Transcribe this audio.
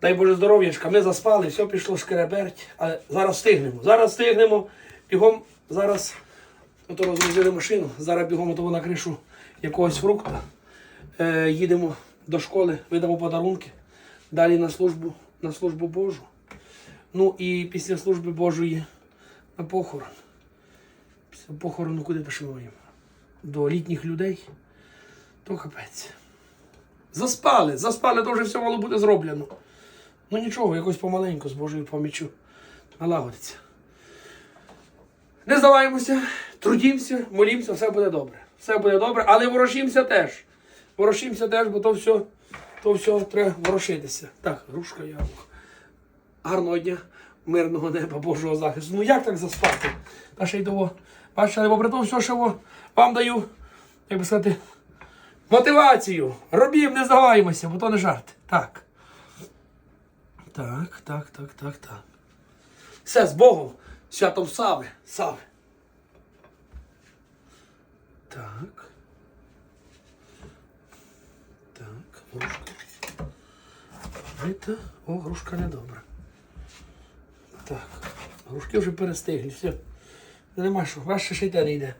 Дай Боже здоров'ячка, ми заспали, все пішло шкереберть, але зараз встигнемо. Зараз встигнемо. Бігом зараз ото розгрузили машину, зараз бігом ото на кришу якогось фрукта. Е, їдемо до школи, видамо подарунки. Далі на службу, на службу Божу. Ну і після служби Божої на похорон. Після похорону куди їм? До літніх людей. То капець. Заспали, заспали, то вже все мало бути зроблено. Ну нічого, якось помаленьку з Божою поміччю налагодиться. Не здаваємося, трудімося, молімося, все буде добре. Все буде добре, але ворушимося теж. Ворушимося теж, бо то все, то все треба ворушитися. Так, грушка яблуко. Гарного дня, мирного неба, Божого захисту. Ну як так заспати? Та ще й того. Бачите, але попри те все, що вам даю, як би сказати, мотивацію. Робім, не здаваємося, бо то не жарт. Так. Так, так, так, так, так. Все з Богом. Святом Сави. Сави. Так. Так, грушка. Рита. О, грушка недобра. Так. Грушки вже перестигли. Все. Нема що. Ваше ще й те не йде.